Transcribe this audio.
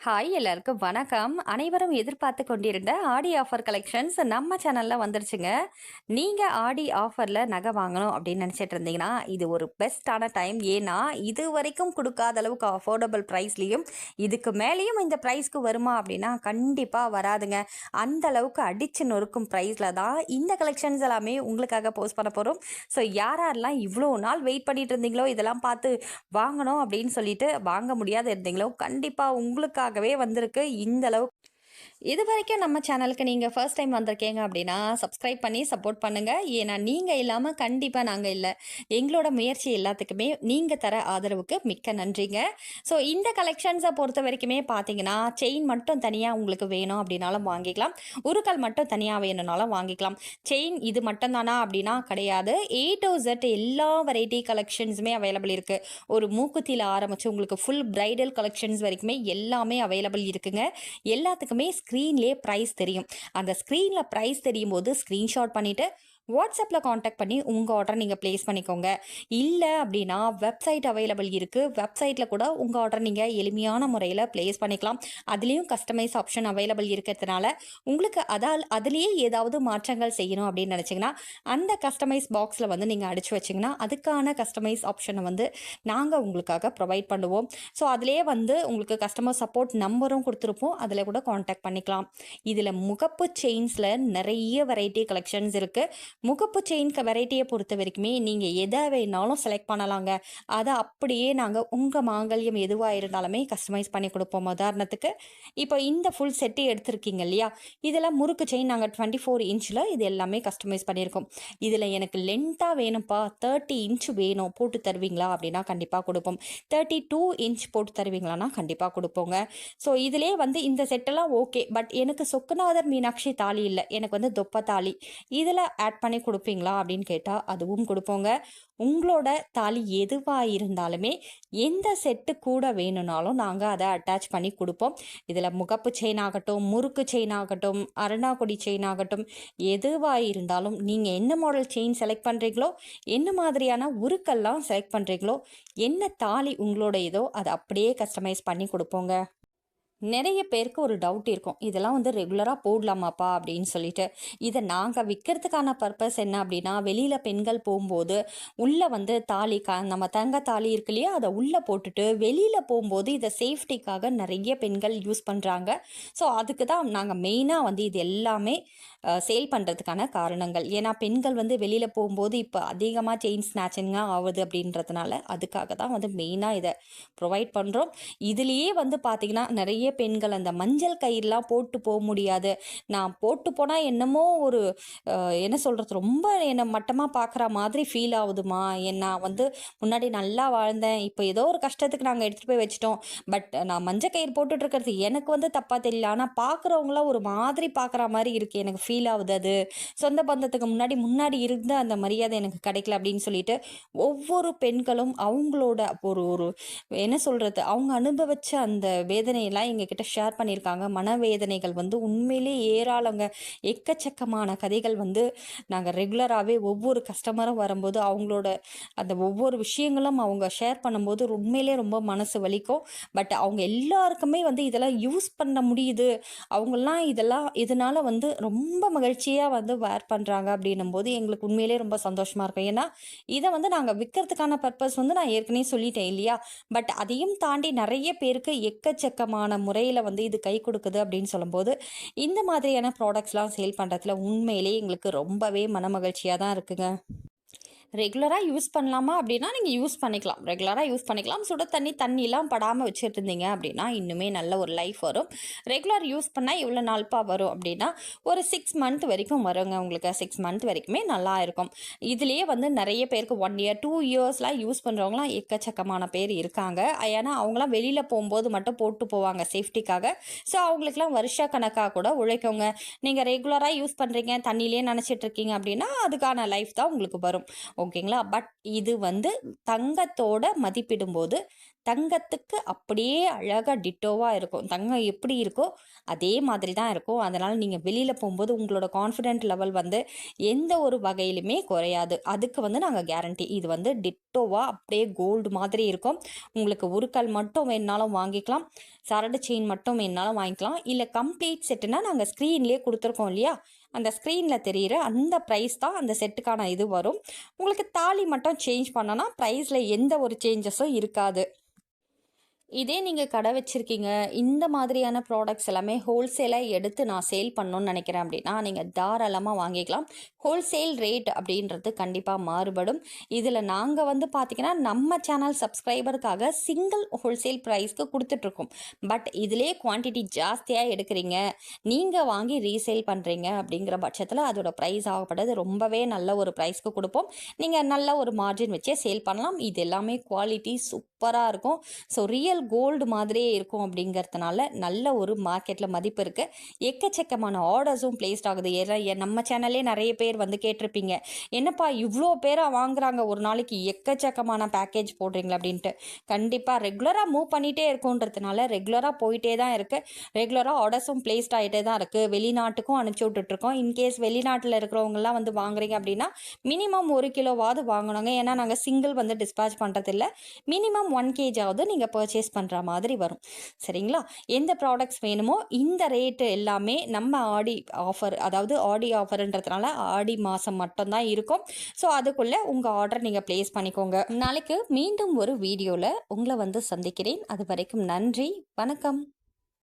Hi எல்லாருக்கும் வணக்கம். அனைவரும் எதிர்பார்த்து கொண்டிருந்த ஆடி ஆஃபர் கலெக்ஷன்ஸ் நம்ம சேனலில் வந்துருச்சுங்க. நீங்கள் ஆடி ஆஃபரில் நகை வாங்கணும் அப்படின்னு நினச்சிட்டு இருந்தீங்கன்னா இது ஒரு பெஸ்ட்டான டைம் ஏன்னா இது வரைக்கும் கொடுக்காத அளவுக்கு அஃபோர்டபுள் ப்ரைஸ்லேயும் இதுக்கு மேலேயும் இந்த ப்ரைஸ்க்கு வருமா அப்படின்னா கண்டிப்பாக வராதுங்க. அந்த அளவுக்கு அடித்து நொறுக்கும் ப்ரைஸில் தான் இந்த கலெக்ஷன்ஸ் எல்லாமே உங்களுக்காக போஸ்ட் பண்ண போகிறோம் ஸோ யாரெல்லாம் இவ்வளோ நாள் வெயிட் பண்ணிட்டு இருந்தீங்களோ இதெல்லாம் பார்த்து வாங்கணும் அப்படின்னு சொல்லிட்டு வாங்க முடியாத இருந்தீங்களோ கண்டிப்பாக உங்களுக்காக ஆகவே வந்திருக்கு. இந்த அளவுக்கு இது வரைக்கும் நம்ம சேனலுக்கு நீங்கள் ஃபர்ஸ்ட் டைம் வந்திருக்கீங்க அப்படின்னா சப்ஸ்கிரைப் பண்ணி சப்போர்ட் பண்ணுங்கள் ஏன்னா நீங்கள் இல்லாமல் கண்டிப்பாக நாங்கள் இல்லை. எங்களோட முயற்சி எல்லாத்துக்குமே நீங்கள் தர ஆதரவுக்கு மிக்க நன்றிங்க. ஸோ இந்த கலெக்ஷன்ஸை பொறுத்த வரைக்குமே பார்த்தீங்கன்னா செயின் மட்டும் தனியாக உங்களுக்கு வேணும் அப்படின்னாலும் வாங்கிக்கலாம். உருக்கல் மட்டும் தனியாக வேணும்னாலும் வாங்கிக்கலாம். செயின் இது மட்டும் தானா அப்படின்னா கிடையாது. ஏ டு ஜெட் எல்லா வெரைட்டி கலெக்ஷன்ஸுமே அவைலபிள் இருக்குது ஒரு மூக்குத்தியில் ஆரம்பித்து உங்களுக்கு ஃபுல் பிரைடல் கலெக்ஷன்ஸ் வரைக்குமே எல்லாமே அவைலபிள் இருக்குங்க. எல்லாத்துக்குமே ஸ்க்ரீன்லேயே ப்ரைஸ் தெரியும். அந்த ஸ்க்ரீனில் ப்ரைஸ் தெரியும் போது ஸ்க்ரீன்ஷாட் பண்ணிவிட்டு வாட்ஸ்அப்பில் காண்டாக்ட் பண்ணி உங்கள் ஆர்டர் நீங்கள் ப்ளேஸ் பண்ணிக்கோங்க. இல்லை அப்படின்னா வெப்சைட் அவைலபிள் இருக்குது வெப்சைட்டில் கூட உங்கள் ஆர்டர் நீங்கள் எளிமையான முறையில் ப்ளேஸ் பண்ணிக்கலாம். அதுலேயும் கஸ்டமைஸ் ஆப்ஷன் அவைலபிள் இருக்கிறதுனால உங்களுக்கு அதால் அதுலேயே ஏதாவது மாற்றங்கள் செய்யணும் அப்படின்னு நினச்சிங்கன்னா அந்த கஸ்டமைஸ் பாக்ஸில் வந்து நீங்கள் அடித்து வச்சிங்கன்னா அதுக்கான கஸ்டமைஸ் ஆப்ஷனை வந்து நாங்கள் உங்களுக்காக ப்ரொவைட் பண்ணுவோம். ஸோ அதிலே வந்து உங்களுக்கு கஸ்டமர் சப்போர்ட் நம்பரும் கொடுத்துருப்போம். அதில் கூட காண்டாக்ட் பண்ணிக்கலாம். இதில் முகப்பு செயின்ஸில் நிறைய வெரைட்டி கலெக்ஷன்ஸ் இருக்குது முகப்பு செயின் வெரைட்டியை பொறுத்த வரைக்குமே நீங்கள் எதை வேணாலும் செலக்ட் பண்ணலாங்க. அதை அப்படியே நாங்கள் உங்கள் மாங்கல்யம் எதுவாக இருந்தாலுமே கஸ்டமைஸ் பண்ணி கொடுப்போம். உதாரணத்துக்கு இப்போ இந்த ஃபுல் செட்டு எடுத்திருக்கீங்க இல்லையா? இதெல்லாம் முறுக்கு செயின் நாங்கள் டுவெண்ட்டி ஃபோர் இன்ச்சில் இது எல்லாமே கஸ்டமைஸ் பண்ணியிருக்கோம். இதில் எனக்கு லென்த்தாக வேணும்ப்பா தேர்ட்டி இன்ச் வேணும் போட்டு தருவீங்களா அப்படின்னா கண்டிப்பாக கொடுப்போம். தேர்ட்டி டூ இன்ச் போட்டு தருவீங்களான்னா கண்டிப்பாக கொடுப்போங்க. ஸோ இதிலே வந்து இந்த செட்டெல்லாம் ஓகே பட் எனக்கு சொக்கநாதர் மீனாட்சி தாலி இல்லை. எனக்கு வந்து தொப்ப தாலி. இதில் ஆட் பண்ணி கொடுப்பீங்களா அப்படின்னு கேட்டால் அதுவும் கொடுப்போங்க. உங்களோட தாலி எதுவாக இருந்தாலுமே எந்த செட்டு கூட வேணும்னாலும் நாங்கள் அதை அட்டாச் பண்ணி கொடுப்போம். இதில் முகப்பு செயின் ஆகட்டும் முறுக்கு செயின் ஆகட்டும் அருணாக்குடி செயின் ஆகட்டும் எதுவாக இருந்தாலும் நீங்கள் என்ன மாடல் செயின் செலக்ட் பண்ணுறீங்களோ என்ன மாதிரியான உருக்கெல்லாம் செலக்ட் பண்ணுறீங்களோ என்ன தாலி உங்களோட ஏதோ அதை அப்படியே கஸ்டமைஸ் பண்ணி கொடுப்போங்க. நிறைய பேருக்கு ஒரு டவுட் இருக்கும். இதெல்லாம் வந்து ரெகுலராக போடலாமாப்பா அப்படின்னு சொல்லிட்டு. இதை நாங்கள் விற்கிறதுக்கான பர்பஸ் என்ன அப்படின்னா வெளியில் பெண்கள் போகும்போது உள்ளே வந்து தாலி க நம்ம தங்க தாலி இருக்கு இல்லையா அதை உள்ளே போட்டுட்டு வெளியில் போகும்போது இதை சேஃப்டிக்காக நிறைய பெண்கள் யூஸ் பண்ணுறாங்க ஸோ அதுக்கு தான் நாங்கள் மெயினாக வந்து இது எல்லாமே சேல் பண்ணுறதுக்கான காரணங்கள். ஏன்னா பெண்கள் வந்து வெளியில் போகும்போது இப்போ அதிகமாக செயின் ஸ்நாச்சிங்காக ஆகுது அப்படின்றதுனால அதுக்காக தான் வந்து மெயினாக இதை ப்ரொவைட் பண்ணுறோம் இதுலேயே வந்து பார்த்திங்கன்னா நிறைய பெண்கள் அந்த மஞ்சள் கயிறுலாம் போட்டு போக முடியாது. நான் போட்டு போனால் என்னமோ ஒரு என்ன சொல்கிறது ரொம்ப என்னை மட்டமாக பார்க்குற மாதிரி ஃபீல் ஆகுதுமா என் நான் வந்து முன்னாடி நல்லா வாழ்ந்தேன். இப்போ ஏதோ ஒரு கஷ்டத்துக்கு நாங்கள் எடுத்துகிட்டு போய் வச்சிட்டோம். பட் நான் மஞ்சள் கயிறு போட்டுட்டு இருக்கிறது எனக்கு வந்து தப்பாக தெரியல. ஆனால் பார்க்குறவங்களாம் ஒரு மாதிரி பார்க்குற மாதிரி இருக்குது எனக்கு ஃபீல் ஆகுது அது. சொந்த பந்தத்துக்கு முன்னாடி முன்னாடி இருந்த அந்த மரியாதை எனக்கு கிடைக்கல அப்படின்னு சொல்லிட்டு ஒவ்வொரு பெண்களும் அவங்களோட ஒரு ஒரு என்ன சொல்கிறது அவங்க அனுபவிச்ச அந்த வேதனையெல்லாம் எங்ககிட்ட ஷேர் பண்ணியிருக்காங்க. மனவேதனைகள் வந்து உண்மையிலே ஏராளங்க. எக்கச்சக்கமான கதைகள் வந்து நாங்கள் ரெகுலராகவே ஒவ்வொரு கஸ்டமரும் வரும்போது அவங்களோட அந்த ஒவ்வொரு விஷயங்களும் அவங்க ஷேர் பண்ணும்போது உண்மையிலே ரொம்ப மனசு வலிக்கும். பட் அவங்க எல்லாருக்குமே வந்து இதெல்லாம் யூஸ் பண்ண முடியுது. அவங்களாம் இதெல்லாம் இதனால் வந்து ரொம்ப மகிழ்ச்சியாக வந்து வேர் பண்ணுறாங்க அப்படின்னும் போது எங்களுக்கு உண்மையிலே ரொம்ப சந்தோஷமாக இருக்கும். ஏன்னா இதை வந்து நாங்கள் விற்கிறதுக்கான பர்பஸ் வந்து நான் ஏற்கனவே சொல்லிட்டேன் இல்லையா? பட் அதையும் தாண்டி நிறைய பேருக்கு எக்கச்சக்கமான முறையில் வந்து இது கை கொடுக்குது அப்படின்னு சொல்லும்போது இந்த மாதிரியான ப்ராடக்ட்ஸ்லாம் சேல் பண்ணுறதுல உண்மையிலேயே எங்களுக்கு ரொம்பவே மனமகிழ்ச்சியாக தான் இருக்குங்க. ரெகுலராக யூஸ் பண்ணலாமா அப்படின்னா நீங்கள் யூஸ் பண்ணிக்கலாம். ரெகுலராக யூஸ் பண்ணிக்கலாம். சுட தண்ணி தண்ணிலாம் படாமல் வச்சுட்டு இருந்தீங்க அப்படின்னா இன்னுமே நல்ல ஒரு லைஃப் வரும். ரெகுலர் யூஸ் பண்ணால் இவ்வளோ நாள்ப்பா வரும் அப்படின்னா ஒரு சிக்ஸ் மந்த் வரைக்கும் வருங்க. உங்களுக்கு சிக்ஸ் மந்த் வரைக்குமே நல்லா இருக்கும். இதுலேயே வந்து நிறைய பேருக்கு ஒன் இயர் டூ இயர்ஸ்லாம் யூஸ் பண்ணுறவங்களாம் எக்கச்சக்கமான பேர் இருக்காங்க. ஏன்னா அவங்களாம் வெளியில் போகும்போது மட்டும் போட்டு போவாங்க சேஃப்டிக்காக. ஸோ அவங்களுக்குலாம் வருஷ கணக்காக கூட உழைக்குங்க. நீங்கள் ரெகுலராக யூஸ் பண்ணுறீங்க தண்ணியிலே நினச்சிட்டு இருக்கீங்க அப்படின்னா அதுக்கான லைஃப் தான் உங்களுக்கு வரும். ஓகேங்களா? பட் இது வந்து தங்கத்தோட மதிப்பிடும்போது தங்கத்துக்கு அப்படியே அழகாக டிட்டோவாக இருக்கும். தங்கம் எப்படி இருக்கோ அதே மாதிரி தான் இருக்கும். அதனால் நீங்கள் வெளியில் போகும்போது உங்களோட கான்ஃபிடென்ட் லெவல் வந்து எந்த ஒரு வகையிலுமே குறையாது. அதுக்கு வந்து நாங்கள் கேரண்டி இது வந்து டிட்டோவாக அப்படியே கோல்டு மாதிரி இருக்கும். உங்களுக்கு உருக்கல் மட்டும் வேணுனாலும் வாங்கிக்கலாம். சரடு செயின் மட்டும் வேணுனாலும் வாங்கிக்கலாம். இல்லை கம்ப்ளீட் செட்டுனா நாங்கள் ஸ்க்ரீன்லேயே கொடுத்துருக்கோம் இல்லையா? அந்த ஸ்க்ரீனில் தெரிகிற அந்த ப்ரைஸ் தான் அந்த செட்டுக்கான இது வரும். உங்களுக்கு தாலி மட்டும் சேஞ்ச் பண்ணோன்னா ப்ரைஸில் எந்த ஒரு சேஞ்சஸும் இருக்காது. இதே நீங்கள் கடை வச்சுருக்கீங்க இந்த மாதிரியான ப்ராடக்ட்ஸ் எல்லாமே ஹோல்சேலாக எடுத்து நான் சேல் பண்ணணும்னு நினைக்கிறேன் அப்படின்னா நீங்கள் தாராளமாக வாங்கிக்கலாம். ஹோல்சேல் ரேட் அப்படின்றது கண்டிப்பாக மாறுபடும். இதில் நாங்கள் வந்து பார்த்திங்கன்னா நம்ம சேனல் சப்ஸ்கிரைபருக்காக சிங்கிள் ஹோல்சேல் ப்ரைஸ்க்கு கொடுத்துட்ருக்கோம். பட் இதிலே குவான்டிட்டி ஜாஸ்தியாக எடுக்கிறீங்க நீங்கள் வாங்கி ரீசேல் பண்ணுறீங்க அப்படிங்கிற பட்சத்தில் அதோட ப்ரைஸ் ஆகப்பட்டது ரொம்பவே நல்ல ஒரு ப்ரைஸ்க்கு கொடுப்போம். நீங்கள் நல்ல ஒரு மார்ஜின் வச்சே சேல் பண்ணலாம். இது எல்லாமே குவாலிட்டி சூப்பராக இருக்கும். ஸோ ரியல் கோல்டு மாதிரியே இருக்கும் அப்படிங்கிறதுனால நல்ல ஒரு மார்க்கெட்டில் மதிப்பு இருக்குது எக்கச்சக்கமான ஆர்டர்ஸும் பிளேஸ்ட் ஆகுது. நம்ம சேனல்லே நிறைய பேர் வந்து கேட்டிருப்பீங்க. என்னப்பா இவ்வளோ பேராக வாங்குறாங்க? ஒரு நாளைக்கு எக்கச்சக்கமான பேக்கேஜ் போடுறீங்களா அப்படின்ட்டு. கண்டிப்பாக ரெகுலராக மூவ் பண்ணிகிட்டே இருக்குன்றதுனால ரெகுலராக போயிட்டே தான் இருக்குது ரெகுலராக ஆர்டர்ஸும் பிளேஸ்ட் ஆகிட்டே தான் இருக்குது வெளிநாட்டுக்கும் அனுப்பிச்சி விட்டுட்ருக்கோம் இன்கேஸ் வெளிநாட்டில் இருக்கிறவங்கலாம் வந்து வாங்குறீங்க அப்படின்னா மினிமம் ஒரு கிலோவாவது வாங்கணுங்க. ஏன்னா நாங்கள் சிங்கிள் வந்து டிஸ்பேச் பண்ணுறதில்ல மினிமம் ஒன் கேஜாவது நீங்கள் பர்ச்சேஸ் பர்ச்சேஸ் பண்ணுற மாதிரி வரும். சரிங்களா? எந்த ப்ராடக்ட்ஸ் வேணுமோ இந்த ரேட்டு எல்லாமே நம்ம ஆடி ஆஃபர் அதாவது ஆடி ஆஃபர்ன்றதுனால ஆடி மாதம் மட்டும்தான் இருக்கும். ஸோ அதுக்குள்ளே உங்கள் ஆர்டர் நீங்கள் ப்ளேஸ் பண்ணிக்கோங்க. நாளைக்கு மீண்டும் ஒரு வீடியோவில் உங்களை வந்து சந்திக்கிறேன். அது வரைக்கும் நன்றி. வணக்கம்.